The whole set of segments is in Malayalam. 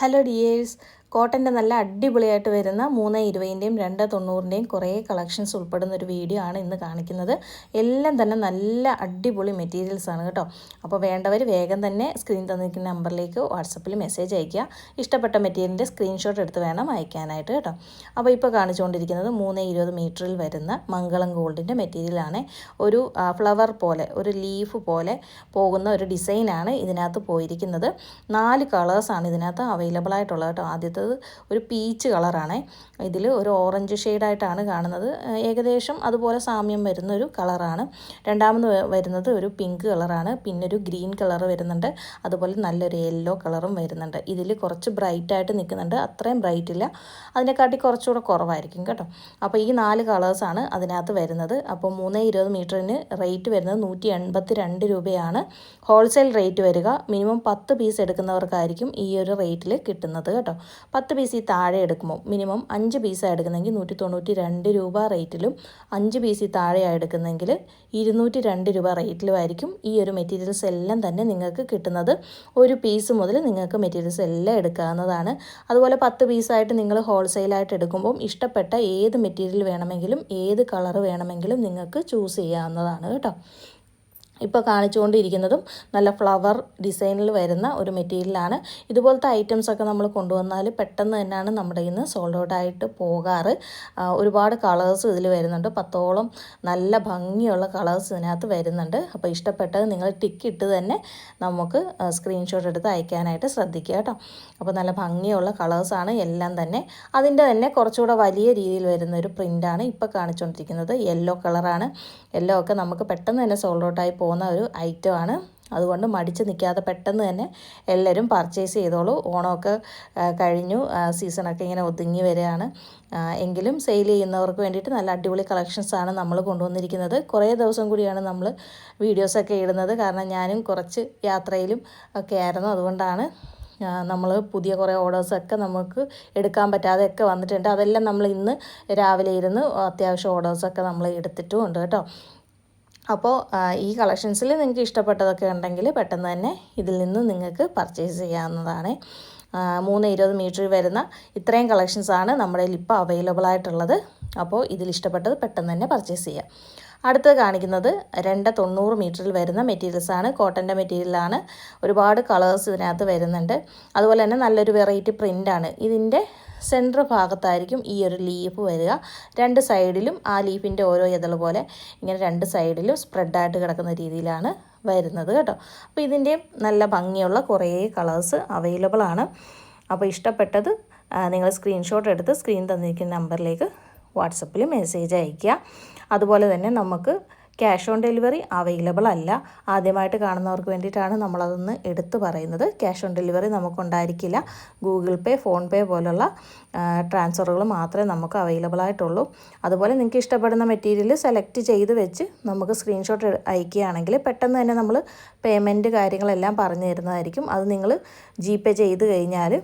hello dears കോട്ടന്റെ നല്ല അടിപൊളിയായിട്ട് വരുന്ന മൂന്ന് ഇരുപതിന്റെയും രണ്ട് തൊണ്ണൂറിന്റെയും കുറേ കളക്ഷൻസ് ഉൾപ്പെടുന്ന ഒരു വീഡിയോ ആണ് ഇന്ന് കാണിക്കുന്നത്. എല്ലാം തന്നെ നല്ല അടിപൊളി മെറ്റീരിയൽസ് ആണ് കേട്ടോ. അപ്പോൾ വേണ്ടവർ വേഗം തന്നെ സ്ക്രീൻ തന്നിരിക്കുന്ന നമ്പറിലേക്ക് വാട്സപ്പിൽ മെസ്സേജ് അയയ്ക്കുക. ഇഷ്ടപ്പെട്ട മെറ്റീരിയലിന്റെ സ്ക്രീൻഷോട്ട് എടുത്ത് വേണം അയക്കാനായിട്ട് കേട്ടോ. അപ്പോൾ ഇപ്പോൾ കാണിച്ചുകൊണ്ടിരിക്കുന്നത് മൂന്ന് ഇരുപത് മീറ്ററിൽ വരുന്ന മംഗളം ഗോൾഡിന്റെ മെറ്റീരിയലാണ് ഒരു ഫ്ലവർ പോലെ ഒരു ലീഫ് പോലെ പോകുന്ന ഒരു ഡിസൈനാണ് ഇതിനകത്ത് പോയിരിക്കുന്നത്. നാല് കളേഴ്സാണ് ഇതിനകത്ത് അവൈലബിൾ ആയിട്ടുള്ളത് കേട്ടോ. ആദ്യത്തേത് ഒരു പീച്ച് കളറാണ് ഇതിൽ ഒരു ഓറഞ്ച് ഷെയ്ഡായിട്ടാണ് കാണുന്നത്. ഏകദേശം അതുപോലെ സാമ്യം വരുന്ന ഒരു കളറാണ് രണ്ടാമത് വരുന്നത് ഒരു പിങ്ക് കളറാണ് പിന്നെ ഒരു ഗ്രീൻ കളർ വരുന്നുണ്ട്. അതുപോലെ നല്ലൊരു യെല്ലോ കളറും വരുന്നുണ്ട്. ഇതിൽ കുറച്ച് ബ്രൈറ്റായിട്ട് നിൽക്കുന്നുണ്ട് അത്രയും ബ്രൈറ്റ് ഇല്ല. അതിനെക്കാട്ടി കുറച്ചുകൂടെ കുറവായിരിക്കും കേട്ടോ. അപ്പോൾ ഈ നാല് കളേഴ്സാണ് അതിനകത്ത് വരുന്നത്. അപ്പോൾ മൂന്ന് ഇരുപത് മീറ്ററിന് റേറ്റ് വരുന്നത് നൂറ്റി എൺപത്തി രണ്ട് രൂപയാണ്. ഹോൾസെയിൽ റേറ്റ് വരിക. മിനിമം പത്ത് പീസ് എടുക്കുന്നവർക്കായിരിക്കും ഈ ഒരു റേറ്റിൽ കിട്ടുന്നത് കേട്ടോ. പത്ത് പീസ് ഈ താഴെ എടുക്കുമ്പോൾ മിനിമം അഞ്ച് പീസാണ് എടുക്കുന്നെങ്കിൽ നൂറ്റി തൊണ്ണൂറ്റി രണ്ട് രൂപ റേറ്റിലും അഞ്ച് പീസ് ഈ താഴെയാണ് എടുക്കുന്നെങ്കിൽ ഇരുന്നൂറ്റി രണ്ട് രൂപ റേറ്റിലുമായിരിക്കും ഈ ഒരു മെറ്റീരിയൽസ് എല്ലാം തന്നെ നിങ്ങൾക്ക് കിട്ടുന്നത്. ഒരു പീസ് മുതൽ നിങ്ങൾക്ക് മെറ്റീരിയൽസ് എല്ലാം എടുക്കാവുന്നതാണ്. അതുപോലെ പത്ത് പീസായിട്ട് നിങ്ങൾ ഹോൾസെയിലായിട്ട് എടുക്കുമ്പോൾ ഇഷ്ടപ്പെട്ട ഏത് മെറ്റീരിയൽ വേണമെങ്കിലും ഏത് കളർ വേണമെങ്കിലും നിങ്ങൾക്ക് ചൂസ് ചെയ്യാവുന്നതാണ് കേട്ടോ. ഇപ്പോൾ കാണിച്ചുകൊണ്ടിരിക്കുന്നതും നല്ല ഫ്ലവർ ഡിസൈനിൽ വരുന്ന ഒരു മെറ്റീരിയലാണ് ഇതുപോലത്തെ ഐറ്റംസൊക്കെ നമ്മൾ കൊണ്ടുവന്നാൽ പെട്ടെന്ന് തന്നെയാണ് നമ്മുടെ ഇന്ന് സോൾഡ് ഔട്ട് ആയിട്ട് പോകാറ്. ഒരുപാട് കളേഴ്സ് ഇതിൽ വരുന്നുണ്ട്. പത്തോളം നല്ല ഭംഗിയുള്ള കളേഴ്സ് ഇതിനകത്ത് വരുന്നുണ്ട്. അപ്പോൾ ഇഷ്ടപ്പെട്ടത് നിങ്ങൾ ടിക്ക് ഇട്ട് തന്നെ നമുക്ക് സ്ക്രീൻഷോട്ട് എടുത്ത് അയക്കാനായിട്ട് ശ്രദ്ധിക്കുക കേട്ടോ. അപ്പോൾ നല്ല ഭംഗിയുള്ള കളേഴ്സാണ് എല്ലാം തന്നെ. അതിന്റെ തന്നെ കുറച്ചുകൂടെ വലിയ രീതിയിൽ വരുന്ന ഒരു പ്രിന്റാണ് ഇപ്പോൾ കാണിച്ചുകൊണ്ടിരിക്കുന്നത്. യെല്ലോ കളറാണ് യെല്ലോ ഒക്കെ നമുക്ക് പെട്ടെന്ന് തന്നെ സോൾഡ് ഔട്ടായി പോകുന്ന ഒരു ഐറ്റമാണ് അതുകൊണ്ട് മടിച്ച് നിൽക്കാതെ പെട്ടെന്ന് തന്നെ എല്ലാവരും പർച്ചേസ് ചെയ്തോളൂ. ഓണമൊക്കെ കഴിഞ്ഞു. സീസണൊക്കെ ഇങ്ങനെ ഒതുങ്ങി വരികയാണ്. എങ്കിലും സെയിൽ ചെയ്യുന്നവർക്ക് വേണ്ടിയിട്ട് നല്ല അടിപൊളി കളക്ഷൻസാണ് നമ്മൾ കൊണ്ടുവന്നിരിക്കുന്നത്. കുറേ ദിവസം കൂടിയാണ് നമ്മൾ വീഡിയോസൊക്കെ ഇടുന്നത്. കാരണം ഞാനും കുറച്ച് യാത്രയിലും ഒക്കെ ആയിരുന്നു. അതുകൊണ്ടാണ് നമ്മൾ പുതിയ കുറേ ഓർഡേഴ്സൊക്കെ നമുക്ക് എടുക്കാൻ പറ്റാതെയൊക്കെ വന്നിട്ടുണ്ട്. അതെല്ലാം നമ്മൾ ഇന്ന് രാവിലെ ഇരുന്ന് അത്യാവശ്യം ഓർഡേഴ്സൊക്കെ നമ്മൾ എടുത്തിട്ടുമുണ്ട് കേട്ടോ. അപ്പോൾ ഈ കളക്ഷൻസിൽ നിങ്ങൾക്ക് ഇഷ്ടപ്പെട്ടതൊക്കെ ഉണ്ടെങ്കിൽ പെട്ടെന്ന് തന്നെ ഇതിൽ നിന്ന് നിങ്ങൾക്ക് പർച്ചേസ് ചെയ്യാവുന്നതാണ്. മൂന്ന് ഇരുപത് മീറ്ററിൽ വരുന്ന ഇത്രയും കളക്ഷൻസാണ് നമ്മുടെ ഇപ്പോൾ അവൈലബിൾ ആയിട്ടുള്ളത്. അപ്പോൾ ഇതിൽ ഇഷ്ടപ്പെട്ടത് പെട്ടെന്ന് തന്നെ പർച്ചേസ് ചെയ്യാം. അടുത്തത് കാണിക്കുന്നത് രണ്ട് തൊണ്ണൂറ് മീറ്ററിൽ വരുന്ന മെറ്റീരിയൽസാണ് കോട്ടന്റെ മെറ്റീരിയലാണ് ഒരുപാട് കളേഴ്സ് ഇതിനകത്ത് വരുന്നുണ്ട്. അതുപോലെ തന്നെ നല്ലൊരു വെറൈറ്റി പ്രിന്റാണ് ഇതിന്റെ സെന്റർ ഭാഗത്തായിരിക്കും ഈ ഒരു ലീഫ് വരിക. രണ്ട് സൈഡിലും ആ ലീഫിന്റെ ഓരോ ഇതൾ പോലെ ഇങ്ങനെ രണ്ട് സൈഡിലും സ്പ്രെഡായിട്ട് കിടക്കുന്ന രീതിയിലാണ് വരുന്നത് കേട്ടോ. അപ്പോൾ ഇതിന്റെയും നല്ല ഭംഗിയുള്ള കുറേ കളേഴ്സ് അവൈലബിൾ ആണ്. അപ്പോൾ ഇഷ്ടപ്പെട്ടത് നിങ്ങൾ സ്ക്രീൻഷോട്ട് എടുത്ത് സ്ക്രീൻ തന്നിരിക്കുന്ന നമ്പറിലേക്ക് വാട്സപ്പിൽ മെസ്സേജ് അയയ്ക്കുക. അതുപോലെ തന്നെ നമുക്ക് ക്യാഷ് ഓൺ ഡെലിവറി അവൈലബിൾ അല്ല. ആദ്യമായിട്ട് കാണുന്നവർക്ക് വേണ്ടിയിട്ടാണ് നമ്മളതൊന്ന് എടുത്തു പറയുന്നത്. ക്യാഷ് ഓൺ ഡെലിവറി നമുക്കുണ്ടായിരിക്കില്ല. ഗൂഗിൾ പേ ഫോൺ പേ പോലുള്ള ട്രാൻസ്ഫറുകൾ മാത്രമേ നമുക്ക് അവൈലബിൾ ആയിട്ടുള്ളൂ. അതുപോലെ നിങ്ങൾക്ക് ഇഷ്ടപ്പെടുന്ന മെറ്റീരിയൽ സെലക്ട് ചെയ്ത് വെച്ച് നമുക്ക് സ്ക്രീൻഷോട്ട് അയക്കുകയാണെങ്കിൽ പെട്ടെന്ന് തന്നെ നമ്മൾ പേയ്മെന്റ് കാര്യങ്ങളെല്ലാം പറഞ്ഞു തരുന്നതായിരിക്കും. അത് നിങ്ങൾ ജി പേ ചെയ്ത് കഴിഞ്ഞാൽ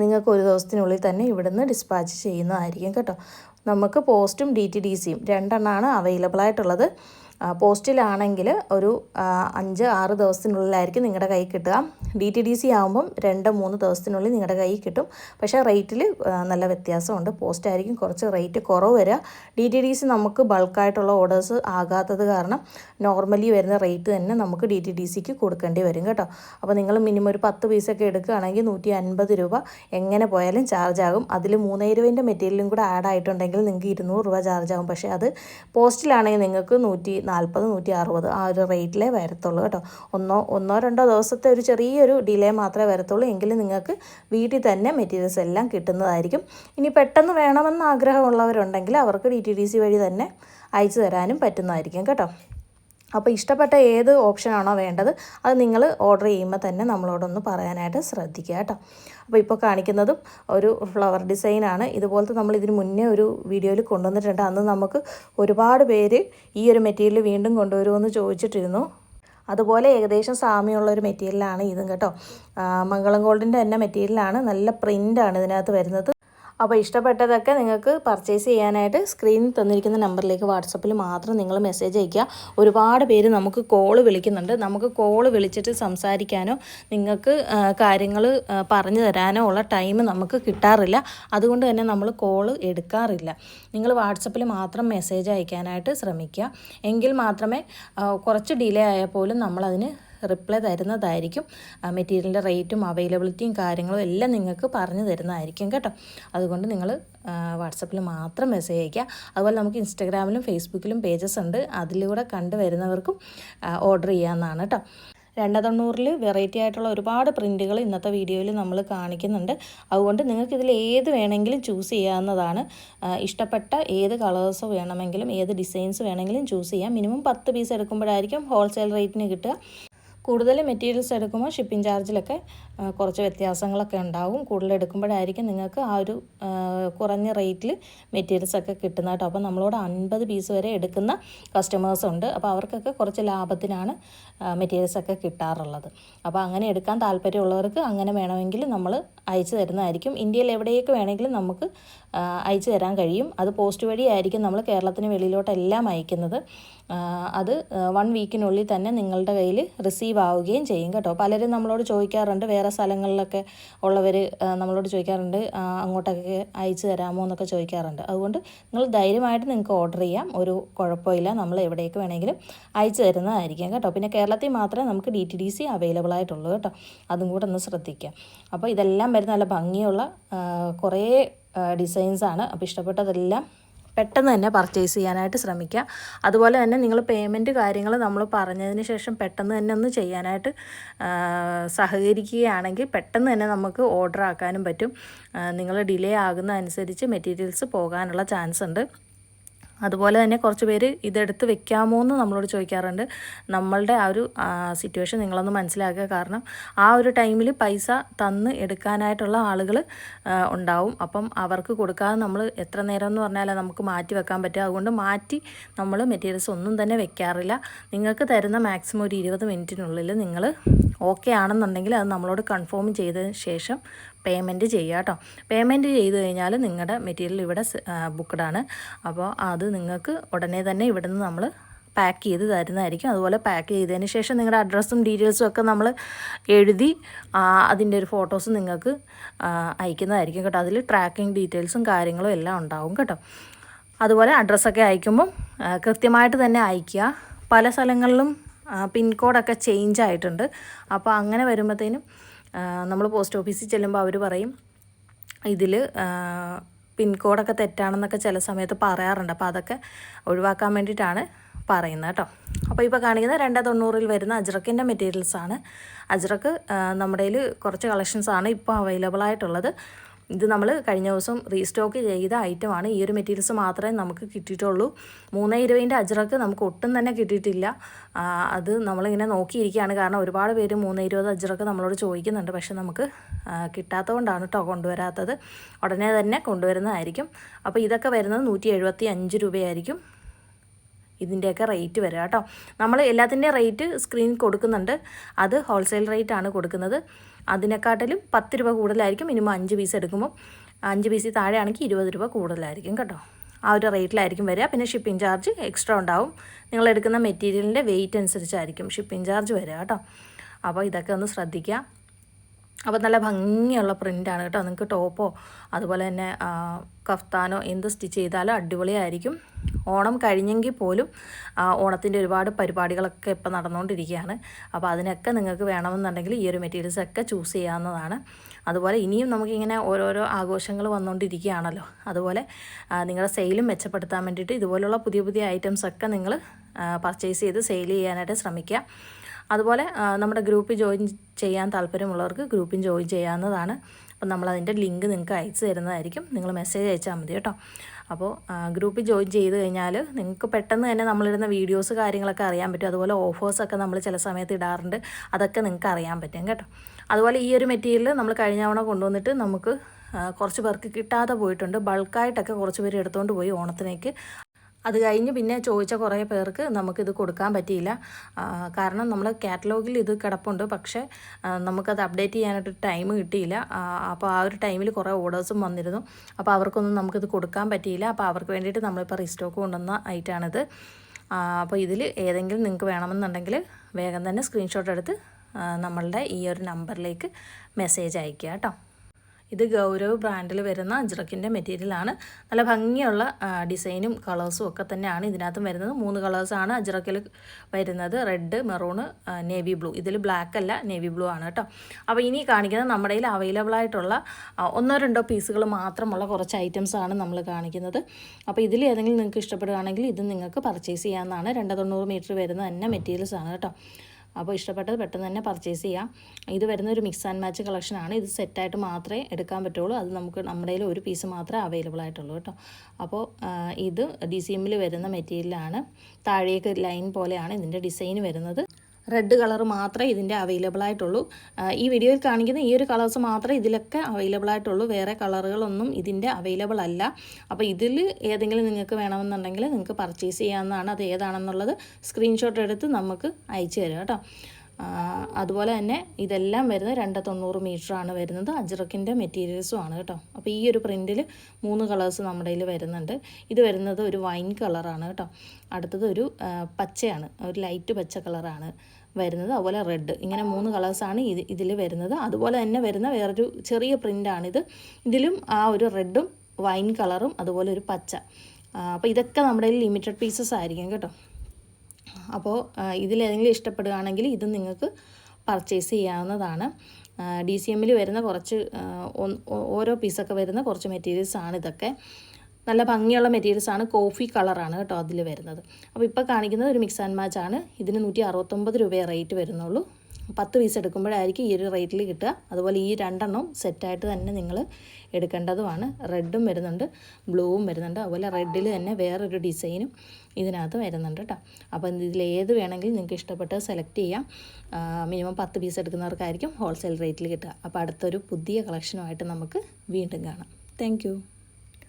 നിങ്ങൾക്ക് ഒരു ദിവസത്തിനുള്ളിൽ തന്നെ ഇവിടുന്ന് ഡിസ്പാച്ച് ചെയ്യുന്നതായിരിക്കും കേട്ടോ. നമുക്ക് പോസ്റ്റും ഡി ടി ഡി സിയും രണ്ടെണ്ണമാണ് അവൈലബിൾ ആയിട്ടുള്ളത് പോസ്റ്റിലാണെങ്കിൽ ഒരു അഞ്ച് ആറ് ദിവസത്തിനുള്ളിലായിരിക്കും നിങ്ങളുടെ കൈ കിട്ടുക. ഡി ടി ഡി സി ആകുമ്പം രണ്ട് മൂന്ന് ദിവസത്തിനുള്ളിൽ നിങ്ങളുടെ കൈ കിട്ടും. പക്ഷേ റേറ്റിൽ നല്ല വ്യത്യാസമുണ്ട്. പോസ്റ്റായിരിക്കും കുറച്ച് റേറ്റ് കുറവ് വരിക. ഡി ടി ഡി സി നമുക്ക് ബൾക്കായിട്ടുള്ള ഓർഡേഴ്സ് ആകാത്തത് കാരണം നോർമലി വരുന്ന റേറ്റ് തന്നെ നമുക്ക് ഡി ടി ഡി സിക്ക് കൊടുക്കേണ്ടി വരും കേട്ടോ. അപ്പോൾ നിങ്ങൾ മിനിമം ഒരു പത്ത് പീസൊക്കെ എടുക്കുകയാണെങ്കിൽ നൂറ്റി അൻപത് രൂപ എങ്ങനെ പോയാലും ചാർജ് ആകും. അതിൽ മൂന്നായിരം രൂപേന്റെ മെറ്റീരിയലും കൂടെ ആഡ് ആയിട്ടുണ്ടെങ്കിൽ നിങ്ങൾക്ക് ഇരുന്നൂറ് രൂപ ചാർജ് ആകും. പക്ഷേ അത് പോസ്റ്റിലാണെങ്കിൽ നിങ്ങൾക്ക് നൂറ്റി നാൽപ്പത് നൂറ്റി അറുപത് ആ ഒരു റേറ്റിലേ വരത്തുള്ളൂ കേട്ടോ. ഒന്നോ ഒന്നോ രണ്ടോ ദിവസത്തെ ഒരു ചെറിയൊരു ഡിലേ മാത്രമേ വരത്തുള്ളൂ. എങ്കിലും നിങ്ങൾക്ക് വീട്ടിൽ തന്നെ മെറ്റീരിയൽസ് എല്ലാം കിട്ടുന്നതായിരിക്കും. ഇനി പെട്ടെന്ന് വേണമെന്ന് ആഗ്രഹമുള്ളവരുണ്ടെങ്കിൽ അവർക്ക് ഡി ടി ഡി സി വഴി തന്നെ അയച്ചു തരാനും പറ്റുന്നതായിരിക്കും കേട്ടോ. അപ്പോൾ ഇഷ്ടപ്പെട്ട ഏത് ഓപ്ഷനാണോ വേണ്ടത് അത് നിങ്ങൾ ഓർഡർ ചെയ്യുമ്പോൾ തന്നെ നമ്മളോടൊന്ന് പറയാനായിട്ട് ശ്രദ്ധിക്കുക കേട്ടോ. അപ്പോൾ ഇപ്പോൾ കാണിക്കുന്നതും ഒരു ഫ്ലവർ ഡിസൈനാണ്. ഇതുപോലത്തെ നമ്മൾ ഇതിന് മുന്നേ ഒരു വീഡിയോയിൽ കൊണ്ടുവന്നിട്ടുണ്ട്. അന്ന് നമുക്ക് ഒരുപാട് പേര് ഈ ഒരു മെറ്റീരിയൽ വീണ്ടും കൊണ്ടുവരുമെന്ന് ചോദിച്ചിട്ടിരുന്നു. അതുപോലെ ഏകദേശം സാമ്യമുള്ള ഒരു മെറ്റീരിയലാണ് ഇതും കേട്ടോ. മംഗളം ഗോൾഡിന്റെ തന്നെ മെറ്റീരിയലാണ്. നല്ല പ്രിന്റാണ് ഇതിനകത്ത് വരുന്നത്. അപ്പോൾ ഇഷ്ടപ്പെട്ടതൊക്കെ നിങ്ങൾക്ക് പർച്ചേസ് ചെയ്യാനായിട്ട് സ്ക്രീനിൽ തന്നിരിക്കുന്ന നമ്പറിലേക്ക് വാട്സപ്പിൽ മാത്രം നിങ്ങൾ മെസ്സേജ് അയയ്ക്കുക. ഒരുപാട് പേര് നമുക്ക് കോൾ വിളിക്കുന്നുണ്ട്. നമുക്ക് കോൾ വിളിച്ചിട്ട് സംസാരിക്കാനോ നിങ്ങൾക്ക് കാര്യങ്ങൾ പറഞ്ഞു തരാനോ ഉള്ള ടൈം നമുക്ക് കിട്ടാറില്ല. അതുകൊണ്ട് തന്നെ നമ്മൾ കോൾ എടുക്കാറില്ല. നിങ്ങൾ വാട്സപ്പിൽ മാത്രം മെസ്സേജ് അയക്കാനായിട്ട് ശ്രമിക്കുക. എങ്കിൽ മാത്രമേ കുറച്ച് ഡിലേ ആയാൽ പോലും നമ്മളതിന് റിപ്ലൈ തരുന്നതായിരിക്കും. മെറ്റീരിയലിന്റെ റേറ്റും അവൈലബിലിറ്റിയും കാര്യങ്ങളും എല്ലാം നിങ്ങൾക്ക് പറഞ്ഞു തരുന്നതായിരിക്കും കേട്ടോ. അതുകൊണ്ട് നിങ്ങൾ വാട്സപ്പിൽ മാത്രം മെസ്സേജ് അയയ്ക്കുക. അതുപോലെ നമുക്ക് ഇൻസ്റ്റാഗ്രാമിലും ഫേസ്ബുക്കിലും പേജസ് ഉണ്ട്. അതിലൂടെ കണ്ടു വരുന്നവർക്കും ഓർഡർ ചെയ്യാവുന്നതാണ് കേട്ടോ. രണ്ട് തൊണ്ണൂറിൽ വെറൈറ്റി ആയിട്ടുള്ള ഒരുപാട് പ്രിന്റുകൾ ഇന്നത്തെ വീഡിയോയിൽ നമ്മൾ കാണിക്കുന്നുണ്ട്. അതുകൊണ്ട് നിങ്ങൾക്ക് ഇതിൽ ഏത് വേണമെങ്കിലും ചൂസ് ചെയ്യാവുന്നതാണ്. ഇഷ്ടപ്പെട്ട ഏത് കളേഴ്സ് വേണമെങ്കിലും ഏത് ഡിസൈൻസ് വേണമെങ്കിലും ചൂസ് ചെയ്യാം. മിനിമം പത്ത് പീസ് എടുക്കുമ്പോഴായിരിക്കും ഹോൾസെയിൽ റേറ്റിന് കിട്ടുക. കൂടുതൽ മെറ്റീരിയൽസ് എടുക്കുമ്പോൾ ഷിപ്പിംഗ് ചാർജിലൊക്കെ കുറച്ച് വ്യത്യാസങ്ങളൊക്കെ ഉണ്ടാവും. കൂടുതൽ എടുക്കുമ്പോഴായിരിക്കും നിങ്ങൾക്ക് ആ ഒരു കുറഞ്ഞ റേറ്റിൽ മെറ്റീരിയൽസ് ഒക്കെ കിട്ടുന്നത് കേട്ടോ. അപ്പോൾ നമ്മളോട് അൻപത് പീസ് വരെ എടുക്കുന്ന കസ്റ്റമേഴ്സ് ഉണ്ട്. അപ്പോൾ അവർക്കൊക്കെ കുറച്ച് ലാഭത്തിനാണ് മെറ്റീരിയൽസ് ഒക്കെ കിട്ടാറുള്ളത്. അപ്പോൾ അങ്ങനെ എടുക്കാൻ താല്പര്യമുള്ളവർക്ക് അങ്ങനെ വേണമെങ്കിൽ നമ്മൾ അയച്ചു തരുന്നതായിരിക്കും. ഇന്ത്യയിൽ എവിടെയൊക്കെ വേണമെങ്കിലും നമുക്ക് അയച്ചു തരാൻ കഴിയും. അത് പോസ്റ്റ് വഴിയായിരിക്കും നമ്മൾ കേരളത്തിന് വെളിയിലോട്ടെല്ലാം അയക്കുന്നത്. അത് വൺ വീക്കിനുള്ളിൽ തന്നെ നിങ്ങളുടെ കയ്യിൽ റിസീവ് ആവുകയും ചെയ്യും കേട്ടോ. പലരും നമ്മളോട് ചോദിക്കാറുണ്ട് വേറെ സ്ഥലങ്ങളിലൊക്കെ ഉള്ളവർ നമ്മളോട് ചോദിക്കാറുണ്ട് അങ്ങോട്ടൊക്കെ അയച്ചു തരാമോ എന്നൊക്കെ ചോദിക്കാറുണ്ട്. അതുകൊണ്ട് നിങ്ങൾ ധൈര്യമായിട്ട് നിങ്ങൾക്ക് ഓർഡർ ചെയ്യാം. ഒരു കുഴപ്പമില്ല നമ്മൾ എവിടേക്ക് വേണമെങ്കിലും അയച്ചു തരുന്നതായിരിക്കും കേട്ടോ. പിന്നെ കേരളത്തിൽ മാത്രമേ നമുക്ക് D T D C available ആയിട്ടുള്ളൂ കേട്ടോ. അതും കൂടെ ഒന്ന് ശ്രദ്ധിക്കുക. അപ്പോൾ ഇതെല്ലാം വരുന്ന നല്ല ഭംഗിയുള്ള കുറേ ഡിസൈൻസാണ് അപ്പോൾ ഇഷ്ടപ്പെട്ടതെല്ലാം പെട്ടെന്ന് തന്നെ പർച്ചേസ് ചെയ്യാനായിട്ട് ശ്രമിക്കുക. അതുപോലെ തന്നെ നിങ്ങൾ പേയ്മെന്റ് കാര്യങ്ങൾ നമ്മൾ പറഞ്ഞതിന് ശേഷം പെട്ടെന്ന് തന്നെ ഒന്ന് ചെയ്യാനായിട്ട് സഹകരിക്കുകയാണെങ്കിൽ പെട്ടെന്ന് തന്നെ നമുക്ക് ഓർഡർ ആക്കാനും പറ്റും. നിങ്ങൾ ഡിലേ ആകുന്ന അനുസരിച്ച് മെറ്റീരിയൽസ് പോകാനുള്ള ചാൻസ് ഉണ്ട്. അതുപോലെ തന്നെ കുറച്ച് പേര് ഇതെടുത്ത് വെക്കാമോ എന്ന് നമ്മളോട് ചോദിക്കാറുണ്ട്. നമ്മളുടെ ആ ഒരു സിറ്റുവേഷൻ നിങ്ങളൊന്ന് മനസ്സിലാക്കുക. കാരണം ആ ഒരു ടൈമിൽ പൈസ തന്ന് എടുക്കാനായിട്ടുള്ള ആളുകൾ ഉണ്ടാവും. അപ്പം അവർക്ക് കൊടുക്കാതെ നമ്മൾ എത്ര നേരം എന്ന് പറഞ്ഞാൽ നമുക്ക് മാറ്റി വെക്കാൻ പറ്റുക. അതുകൊണ്ട് മാറ്റി നമ്മൾ മെറ്റീരിയൽസ് ഒന്നും തന്നെ വെക്കാറില്ല. നിങ്ങൾക്ക് തരുന്ന മാക്സിമം ഒരു ഇരുപത് മിനിറ്റിനുള്ളിൽ നിങ്ങൾ ഓക്കെ ആണെന്നുണ്ടെങ്കിൽ അത് നമ്മളോട് കൺഫേം ചെയ്തതിന് ശേഷം പേയ്മെന്റ് ചെയ്യുക കേട്ടോ പേയ്മെന്റ് ചെയ്ത് കഴിഞ്ഞാൽ നിങ്ങളുടെ മെറ്റീരിയൽ ഇവിടെ ബുക്ക്ഡാണ് അപ്പോൾ അത് നിങ്ങൾക്ക് ഉടനെ തന്നെ ഇവിടെ നിന്ന് നമ്മൾ പാക്ക് ചെയ്ത് തരുന്നതായിരിക്കും. അതുപോലെ പാക്ക് ചെയ്തതിന് ശേഷം നിങ്ങളുടെ അഡ്രസ്സും ഡീറ്റെയിൽസും ഒക്കെ നമ്മൾ എഴുതി അതിന്റെ ഒരു ഫോട്ടോസ് നിങ്ങൾക്ക് അയക്കുന്നതായിരിക്കും കേട്ടോ. അതിൽ ട്രാക്കിംഗ് ഡീറ്റെയിൽസും കാര്യങ്ങളും എല്ലാം ഉണ്ടാവും കേട്ടോ. അതുപോലെ അഡ്രസ്സൊക്കെ അയക്കുമ്പം കൃത്യമായിട്ട് തന്നെ അയക്കുക. പല സ്ഥലങ്ങളിലും പിൻകോഡൊക്കെ ചേഞ്ച് ആയിട്ടുണ്ട് അപ്പോൾ അങ്ങനെ വരുമ്പോഴത്തേനും നമ്മൾ പോസ്റ്റ് ഓഫീസിൽ ചെല്ലുമ്പോൾ അവർ പറയും ഇതിൽ പിൻകോഡൊക്കെ തെറ്റാണെന്നൊക്കെ ചില സമയത്ത് പറയാറുണ്ട്. അപ്പോൾ അതൊക്കെ ഒഴിവാക്കാൻ വേണ്ടിയിട്ടാണ് പറയുന്നത് കേട്ടോ. അപ്പോൾ ഇപ്പോൾ കാണിക്കുന്ന രണ്ട് തൊണ്ണൂറിൽ വരുന്ന അജ്രക്കിന്റെ മെറ്റീരിയൽസാണ്. അജ്രക്ക് നമ്മുടെ കുറച്ച് കളക്ഷൻസാണ് ഇപ്പോൾ അവൈലബിൾ ആയിട്ടുള്ളത് ഇത് നമ്മൾ കഴിഞ്ഞ ദിവസം റീസ്റ്റോക്ക് ചെയ്ത ഐറ്റമാണ്. ഈ ഒരു മെറ്റീരിയൽസ് മാത്രമേ നമുക്ക് കിട്ടിയിട്ടുള്ളൂ. മൂന്ന് ഇരുപതിന്റെ അജ്രക്ക് നമുക്ക് ഒട്ടും തന്നെ കിട്ടിയിട്ടില്ല. അത് നമ്മളിങ്ങനെ നോക്കിയിരിക്കുകയാണ്. കാരണം ഒരുപാട് പേര് മൂന്ന് ഇരുപത് അജ്രക്ക് നമ്മളോട് ചോദിക്കുന്നുണ്ട്. പക്ഷെ നമുക്ക് കിട്ടാത്തത് കിട്ടാത്തതുകൊണ്ടാണ് കേട്ടോ കൊണ്ടുവരാത്തത്. ഉടനെ തന്നെ കൊണ്ടുവരുന്നതായിരിക്കും. അപ്പോൾ ഇതൊക്കെ വരുന്നത് നൂറ്റി എഴുപത്തി അഞ്ച് രൂപയായിരിക്കും ഇതിന്റെയൊക്കെ റേറ്റ് വരിക കേട്ടോ നമ്മൾ എല്ലാത്തിന്റെയും റേറ്റ് സ്ക്രീൻ കൊടുക്കുന്നുണ്ട്. അത് ഹോൾസെയിൽ റേറ്റ് ആണ് കൊടുക്കുന്നത്. അതിനെക്കാട്ടിലും പത്ത് രൂപ കൂടുതലായിരിക്കും. മിനിമം അഞ്ച് പീസ് എടുക്കുമ്പോൾ അഞ്ച് പീസിൽ താഴെയാണെങ്കിൽ ഇരുപത് രൂപ കൂടുതലായിരിക്കും കേട്ടോ. ആ ഒരു റേറ്റിലായിരിക്കും വരിക. പിന്നെ ഷിപ്പിംഗ് ചാർജ് എക്സ്ട്രാ ഉണ്ടാവും. നിങ്ങൾ എടുക്കുന്ന മെറ്റീരിയലിന്റെ വെയിറ്റ് അനുസരിച്ചായിരിക്കും ഷിപ്പിംഗ് ചാർജ് വരിക കേട്ടോ. അപ്പോൾ ഇതൊക്കെ ഒന്ന് ശ്രദ്ധിക്കുക. അപ്പോൾ നല്ല ഭംഗിയുള്ള പ്രിന്റാണ് കേട്ടോ. നിങ്ങൾക്ക് ടോപ്പോ അതുപോലെ തന്നെ കഫ്താനോ എന്ത് സ്റ്റിച്ച് ചെയ്താലും അടിപൊളിയായിരിക്കും. ഓണം കഴിഞ്ഞെങ്കിൽ പോലും ഓണത്തിന്റെ ഒരുപാട് പരിപാടികളൊക്കെ ഇപ്പോൾ നടന്നുകൊണ്ടിരിക്കുകയാണ്. അപ്പോൾ അതിനൊക്കെ നിങ്ങൾക്ക് വേണമെന്നുണ്ടെങ്കിൽ ഈ ഒരു മെറ്റീരിയൽസ് ഒക്കെ ചൂസ് ചെയ്യാവുന്നതാണ്. അതുപോലെ ഇനിയും നമുക്കിങ്ങനെ ഓരോരോ ആഘോഷങ്ങൾ വന്നുകൊണ്ടിരിക്കുകയാണല്ലോ. അതുപോലെ നിങ്ങളുടെ സെയിലും മെച്ചപ്പെടുത്താൻ വേണ്ടിയിട്ട് ഇതുപോലുള്ള പുതിയ പുതിയ ഐറ്റംസ് ഒക്കെ നിങ്ങൾ പർച്ചേസ് ചെയ്ത് സെയിൽ ചെയ്യാനായിട്ട് ശ്രമിക്കുക. അതുപോലെ നമ്മുടെ ഗ്രൂപ്പിൽ ജോയിൻ ചെയ്യാൻ താല്പര്യമുള്ളവർക്ക് ഗ്രൂപ്പിൽ ജോയിൻ ചെയ്യാവുന്നതാണ്. അപ്പം നമ്മളതിന്റെ ലിങ്ക് നിങ്ങൾക്ക് അയച്ചു തരുന്നതായിരിക്കും. നിങ്ങൾ മെസ്സേജ് അയച്ചാൽ മതി കേട്ടോ. അപ്പോൾ ഗ്രൂപ്പിൽ ജോയിൻ ചെയ്ത് കഴിഞ്ഞാൽ നിങ്ങൾക്ക് പെട്ടെന്ന് തന്നെ നമ്മളിടുന്ന വീഡിയോസ് കാര്യങ്ങളൊക്കെ അറിയാൻ പറ്റും. അതുപോലെ ഓഫേഴ്സൊക്കെ നമ്മൾ ചില സമയത്ത് ഇടാറുണ്ട്. അതൊക്കെ നിങ്ങൾക്ക് അറിയാൻ പറ്റും കേട്ടോ. അതുപോലെ ഈ ഒരു മെറ്റീരിയൽ നമ്മൾ കഴിഞ്ഞ തവണ കൊണ്ടുവന്നിട്ട് നമുക്ക് കുറച്ച് പേർക്ക് കിട്ടാതെ പോയിട്ടുണ്ട്. ബൾക്കായിട്ടൊക്കെ കുറച്ച് പേര് എടുത്തുകൊണ്ട് പോയി ഓണത്തിനേക്ക്. അത് കഴിഞ്ഞ് പിന്നെ ചോദിച്ച കുറേ പേർക്ക് നമുക്കിത് കൊടുക്കാൻ പറ്റിയില്ല. കാരണം നമ്മൾ കാറ്റലോഗിൽ ഇത് കിടപ്പുണ്ട്. പക്ഷേ നമുക്കത് അപ്ഡേറ്റ് ചെയ്യാനായിട്ട് ടൈം കിട്ടിയില്ല. അപ്പോൾ ആ ഒരു ടൈമിൽ കുറേ ഓർഡേഴ്സും വന്നിരുന്നു. അപ്പോൾ അവർക്കൊന്നും നമുക്കിത് കൊടുക്കാൻ പറ്റിയില്ല. അപ്പോൾ അവർക്ക് വേണ്ടിയിട്ട് നമ്മളിപ്പോൾ റീസ്റ്റോക്ക് കൊണ്ടുവന്ന ഐറ്റാണിത്. അപ്പോൾ ഇതിൽ ഏതെങ്കിലും നിങ്ങൾക്ക് വേണമെന്നുണ്ടെങ്കിൽ വേഗം തന്നെ സ്ക്രീൻഷോട്ട് എടുത്ത് നമ്മളുടെ ഈ ഒരു നമ്പറിലേക്ക് മെസ്സേജ് അയക്കുക കേട്ടോ. ഇത് ഗൗരവ് ബ്രാൻഡിൽ വരുന്ന അജ്രക്കിന്റെ മെറ്റീരിയലാണ്. നല്ല ഭംഗിയുള്ള ഡിസൈനും കളേഴ്സും ഒക്കെ തന്നെയാണ് ഇതിനകത്തും വരുന്നത്. മൂന്ന് കളേഴ്സാണ് അജ്രക്കിൽ വരുന്നത്. Red maroon navy blue. ഇതിൽ ബ്ലാക്ക് അല്ല നേവി ബ്ലൂ ആണ് കേട്ടോ. അപ്പോൾ ഇനി കാണിക്കുന്നത് നമ്മുടെ കയ്യിൽ അവൈലബിൾ ആയിട്ടുള്ള ഒന്നോ രണ്ടോ പീസുകൾ മാത്രമുള്ള കുറച്ച് ഐറ്റംസ് ആണ് നമ്മൾ കാണിക്കുന്നത്. അപ്പോൾ ഇതിൽ ഏതെങ്കിലും നിങ്ങൾക്ക് ഇഷ്ടപ്പെടുകയാണെങ്കിൽ ഇത് നിങ്ങൾക്ക് പർച്ചേസ് ചെയ്യാവുന്നതാണ്. രണ്ട് തൊണ്ണൂറ് മീറ്റർ വരുന്ന തന്നെ മെറ്റീരിയൽസ് ആണ് കേട്ടോ. അപ്പോൾ ഇഷ്ടപ്പെട്ടത് പെട്ടെന്ന് തന്നെ പർച്ചേസ് ചെയ്യാം. ഇത് വരുന്ന ഒരു മിക്സ് ആൻഡ് മാച്ച് കളക്ഷനാണ് ഇത് സെറ്റായിട്ട് മാത്രമേ എടുക്കാൻ പറ്റുള്ളൂ. അത് നമുക്ക് നമ്മുടെ കയ്യിൽ ഒരു പീസ് മാത്രമേ അവൈലബിൾ ആയിട്ടുള്ളൂ കേട്ടോ. അപ്പോൾ ഇത് ഡി സി വരുന്ന മെറ്റീരിയലാണ് താഴേക്ക് ലൈൻ പോലെയാണ് ഇതിന്റെ ഡിസൈൻ വരുന്നത്. റെഡ് കളർ മാത്രമേ ഇതിന്റെ അവൈലബിൾ ആയിട്ടുള്ളൂ. ഈ വീഡിയോയിൽ കാണിക്കുന്ന ഈ ഒരു കളേഴ്സ് മാത്രമേ ഇതിലൊക്കെ അവൈലബിൾ ആയിട്ടുള്ളൂ. വേറെ കളറുകളൊന്നും ഇതിന്റെ അവൈലബിൾ അല്ല. അപ്പോൾ ഇതിൽ ഏതെങ്കിലും നിങ്ങൾക്ക് വേണമെന്നുണ്ടെങ്കിൽ നിങ്ങൾക്ക് പർച്ചേസ് ചെയ്യാവുന്നതാണ് അത് ഏതാണെന്നുള്ളത് സ്ക്രീൻഷോട്ട് എടുത്ത് നമുക്ക് അയച്ചു തരാം കേട്ടോ. അതുപോലെ തന്നെ ഇതെല്ലാം വരുന്നത് രണ്ട് തൊണ്ണൂറ് മീറ്ററാണ് വരുന്നത്. അജ്രക്കിന്റെ മെറ്റീരിയൽസും ആണ് കേട്ടോ. അപ്പോൾ ഈ ഒരു പ്രിന്റിൽ മൂന്ന് കളേഴ്സ് നമ്മുടെ കയ്യിൽ വരുന്നുണ്ട്. ഇത് വരുന്നത് ഒരു വൈൻ കളറാണ് കേട്ടോ. അടുത്തത് ഒരു പച്ചയാണ്. ഒരു ലൈറ്റ് പച്ച കളറാണ്. വരുന്നത് അതുപോലെ റെഡ് ഇങ്ങനെ മൂന്ന് കളേഴ്സാണ് ഇത് ഇതിൽ വരുന്നത്. അതുപോലെ തന്നെ വരുന്ന വേറൊരു ചെറിയ പ്രിന്റാണിത് ഇതിലും ആ ഒരു റെഡും വൈൻ കളറും അതുപോലെ ഒരു പച്ച. അപ്പോൾ ഇതൊക്കെ നമ്മുടെ ലിമിറ്റഡ് പീസസ് ആയിരിക്കും കേട്ടോ. അപ്പോൾ ഇതിലേതെങ്കിലും ഇഷ്ടപ്പെടുകയാണെങ്കിൽ ഇത് നിങ്ങൾക്ക് പർച്ചേസ് ചെയ്യാവുന്നതാണ്. ഡി സി എമ്മിൽ വരുന്ന കുറച്ച് ഓരോ പീസൊക്കെ വരുന്ന കുറച്ച് മെറ്റീരിയൽസാണ് ഇതൊക്കെ. നല്ല ഭംഗിയുള്ള മെറ്റീരിയൽസ് ആണ് കോഫി കളറാണ് കേട്ടോ അതിൽ വരുന്നത്. അപ്പോൾ ഇപ്പോൾ കാണിക്കുന്നത് ഒരു മിക്സ് ആൻഡ് മാച്ച് ആണ്. ഇതിന് നൂറ്റി അറുപത്തൊമ്പത് രൂപയെ റേറ്റ് വരുന്നുള്ളൂ. പത്ത് പീസ് എടുക്കുമ്പോഴായിരിക്കും ഈ ഒരു റേറ്റിൽ കിട്ടുക. അതുപോലെ ഈ രണ്ടെണ്ണം സെറ്റായിട്ട് തന്നെ നിങ്ങൾ എടുക്കേണ്ടതുമാണ്. റെഡും വരുന്നുണ്ട് ബ്ലൂവും വരുന്നുണ്ട്. അതുപോലെ റെഡിൽ തന്നെ വേറൊരു ഡിസൈനും ഇതിനകത്ത് വരുന്നുണ്ട് കേട്ടോ. അപ്പോൾ ഇതിൽ ഏത് വേണമെങ്കിലും നിങ്ങൾക്ക് ഇഷ്ടപ്പെട്ട് സെലക്ട് ചെയ്യാം. മിനിമം പത്ത് പീസ് എടുക്കുന്നവർക്കായിരിക്കും ഹോൾസെയിൽ റേറ്റിൽ കിട്ടുക. അപ്പോൾ അടുത്തൊരു പുതിയ കളക്ഷനുമായിട്ട് നമുക്ക് വീണ്ടും കാണാം. താങ്ക്